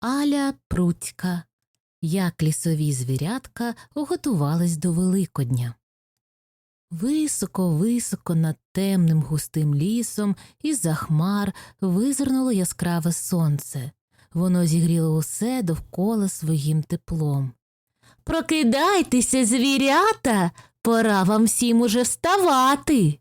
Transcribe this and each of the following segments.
Аля Пруцька. Як лісові звірятка готувались до Великодня. Високо-високо над темним густим лісом із-за хмар визирнуло яскраве сонце. Воно зігріло усе довкола своїм теплом. Прокидайтеся, звірята, пора вам всім уже вставати.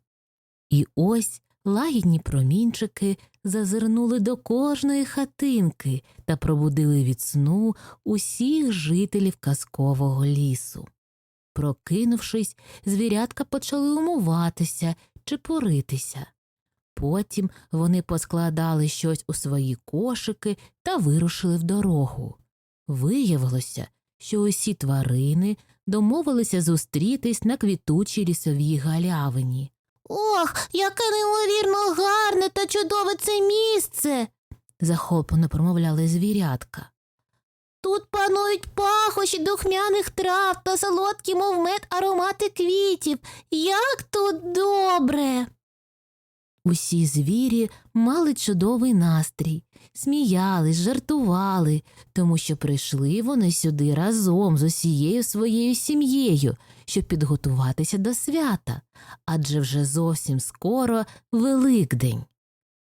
І ось лагідні промінчики зазирнули до кожної хатинки та пробудили від сну усіх жителів казкового лісу. Прокинувшись, звірятка почали умуватися чи поритися. Потім вони поскладали щось у свої кошики та вирушили в дорогу. Виявилося, що усі тварини домовилися зустрітись на квітучій лісовій галявині. Ох, яке неймовірно гарне та чудове це місце. захоплено промовляли звірятка. Тут панують пахощі духмяних трав та солодкі, мов мед, аромати квітів. Як тут добре. Усі звірі мали чудовий настрій, сміялись, жартували, тому що прийшли вони сюди разом з усією своєю сім'єю, щоб підготуватися до свята, адже вже зовсім скоро Великдень.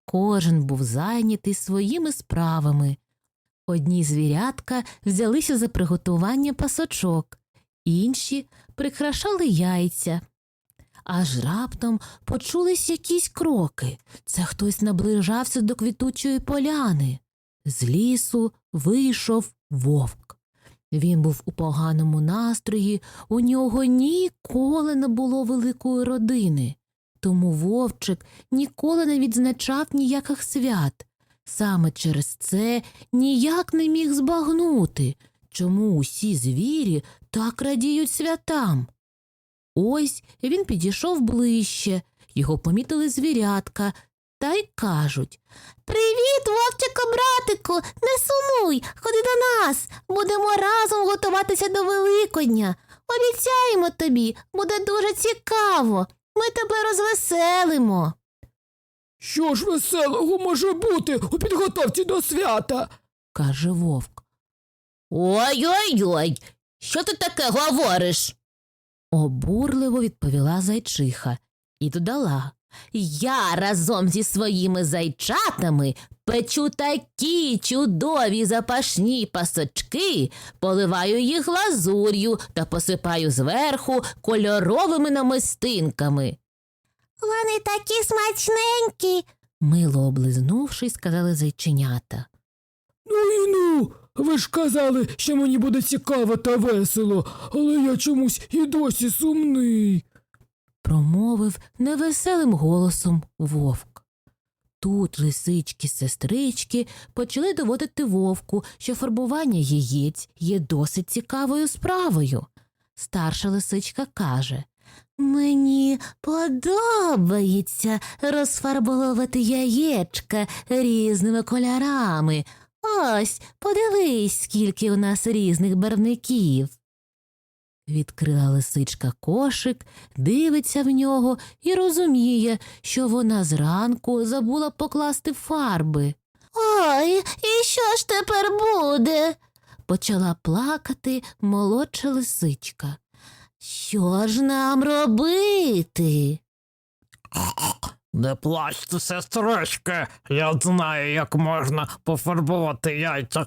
Кожен був зайнятий своїми справами. Одні звірятка взялися за приготування пасочок, інші прикрашали яйця. Аж раптом почулись якісь кроки. Це хтось наближався до квітучої поляни. З лісу вийшов вовк. Він був у поганому настрої, у нього ніколи не було великої родини, тому вовчик ніколи не відзначав ніяких свят. Саме через це ніяк не міг збагнути, чому усі звірі так радіють святам. Ось він підійшов ближче, його помітили звірятка та й кажуть Привіт, вовчику, братику, не сумуй, ходи до нас. Будемо разом готуватися до Великодня. Обіцяємо тобі, буде дуже цікаво. Ми тебе розвеселимо. Що ж веселого може бути у підготовці до свята? каже вовк. Ой-ой-ой, що ти таке говориш? Обурливо відповіла зайчиха і додала. Я разом зі своїми зайчатами печу такі чудові запашні пасочки, поливаю їх глазур'ю та посипаю зверху кольоровими намистинками. Вони такі смачненькі. Мило облизнувшись, сказали зайченята. Ну і ну. Ви ж казали, що мені буде цікаво та весело, але я чомусь і досі сумний. промовив невеселим голосом вовк. Тут лисички сестрички почали доводити вовку, що фарбування яєць є досить цікавою справою. Старша лисичка каже Мені подобається розфарбовувати яєчка різними кольорами. Ось, подивись, скільки у нас різних барвників. Відкрила лисичка кошик, дивиться в нього і розуміє, що вона зранку забула покласти фарби. Ой, і що ж тепер буде? почала плакати молодша лисичка. Що ж нам робити? Не плачте, сестрички, я знаю, як можна пофарбувати яйця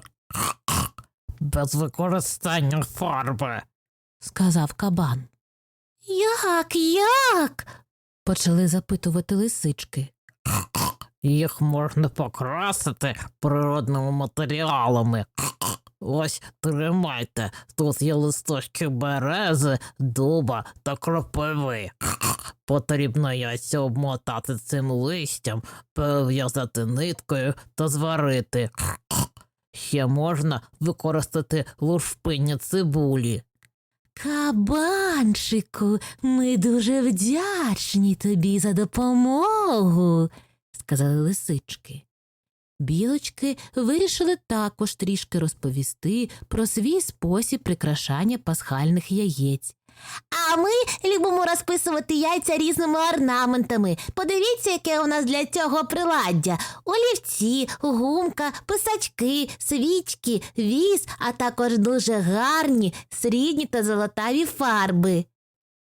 без використання фарби. сказав кабан. Як, як? почали запитувати лисички. Їх можна покрасити природними матеріалами. Ось тримайте, тут є листочки берези, дуба та кропиви. Потрібно яйця обмотати цим листям, перев'язати ниткою та зварити. Ще можна використати лушпиння цибулі. Кабанчику, ми дуже вдячні тобі за допомогу, сказали лисички. Білочки вирішили також трішки розповісти про свій спосіб прикрашання пасхальних яєць, А ми любимо розписувати яйця різними орнаментами. Подивіться, яке у нас для цього приладдя: олівці, гумка, писачки, свічки, віз, а також дуже гарні срібні та золотаві фарби.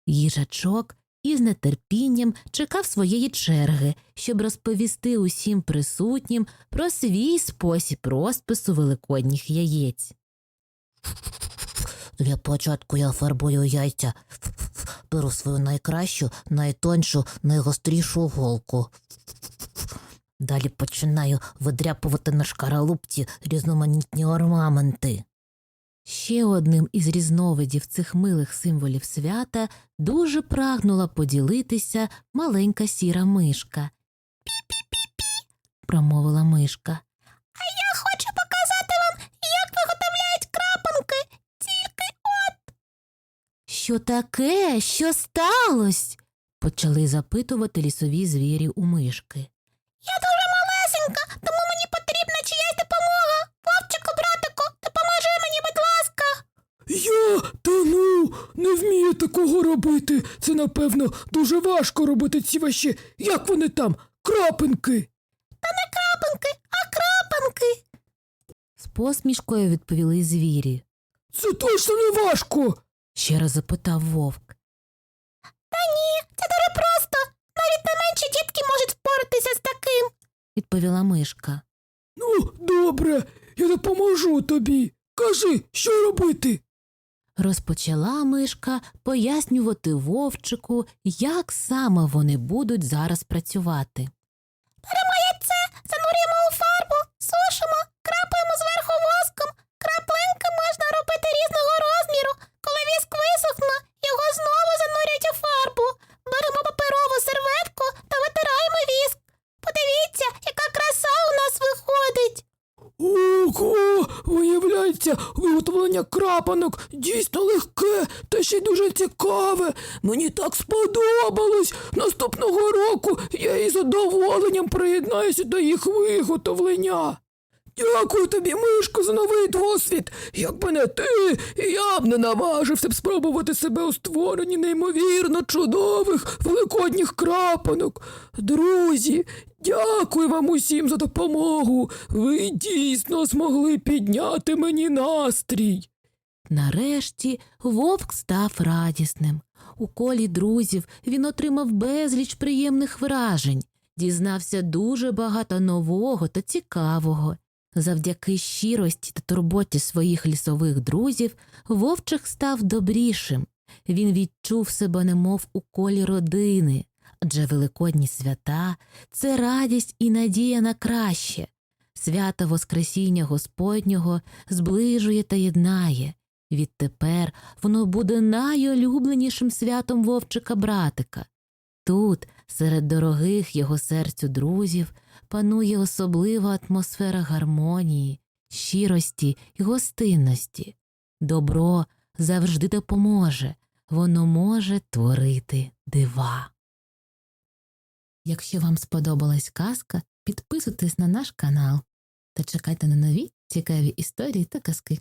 Їжачок із нетерпінням чекав своєї черги, щоб розповісти усім присутнім про свій спосіб розпису великодніх яєць. Для початку я фарбую яйця. Беру свою найкращу, найтоншу, найгострішу голку. Далі починаю видряпувати на шкаралупці різноманітні орнаменти. Ще одним із різновидів цих милих символів свята дуже прагнула поділитися маленька сіра мишка. Пі-пі-пі-пі, промовила мишка. А я хочу показати вам, як виготовляють крапанки. Тільки от. Що таке? Що сталося? почали запитувати лісові звірі у мишки. я дуже малесенька, Я та ну не вмію такого робити. Це напевно дуже важко робити ці ваші, як вони там, крапинки. Крапанки, а крапанки. З посмішкою відповіли звірі. Це точно не важко. Ще раз запитав вовк. Та ні, Це дуже просто. Навіть найменші дітки можуть впоратися з таким. Відповіла мишка. Ну, добре, я допоможу тобі. Кажи, що робити? Розпочала мишка пояснювати вовчику, як саме вони будуть зараз працювати. Виявляється, виготовлення крапанок дійсно легке та ще й дуже цікаве. Мені так сподобалось. Наступного року я із задоволенням приєднаюся до їх виготовлення. Дякую тобі, Мишко, за новий досвід. Якби не ти, я б не наважився б спробувати себе у створенні неймовірно чудових великодніх крапанок. Друзі, дякую вам усім за допомогу. Ви дійсно змогли підняти мені настрій. Нарешті вовк став радісним. У колі друзів він отримав безліч приємних вражень, дізнався дуже багато нового та цікавого. Завдяки щирості та турботі своїх лісових друзів вовчик став добрішим. Він відчув себе немов у колі родини, адже великодні свята це радість і надія на краще. Свято Воскресіння Господнього зближує та єднає. Відтепер воно буде найулюбленішим святом вовчика братика. Тут, серед дорогих його серцю друзів, панує особлива атмосфера гармонії, щирості й гостинності. Добро завжди допоможе, воно може творити дива. Якщо вам сподобалась казка, підписуйтесь на наш канал та чекайте на нові цікаві історії та казки.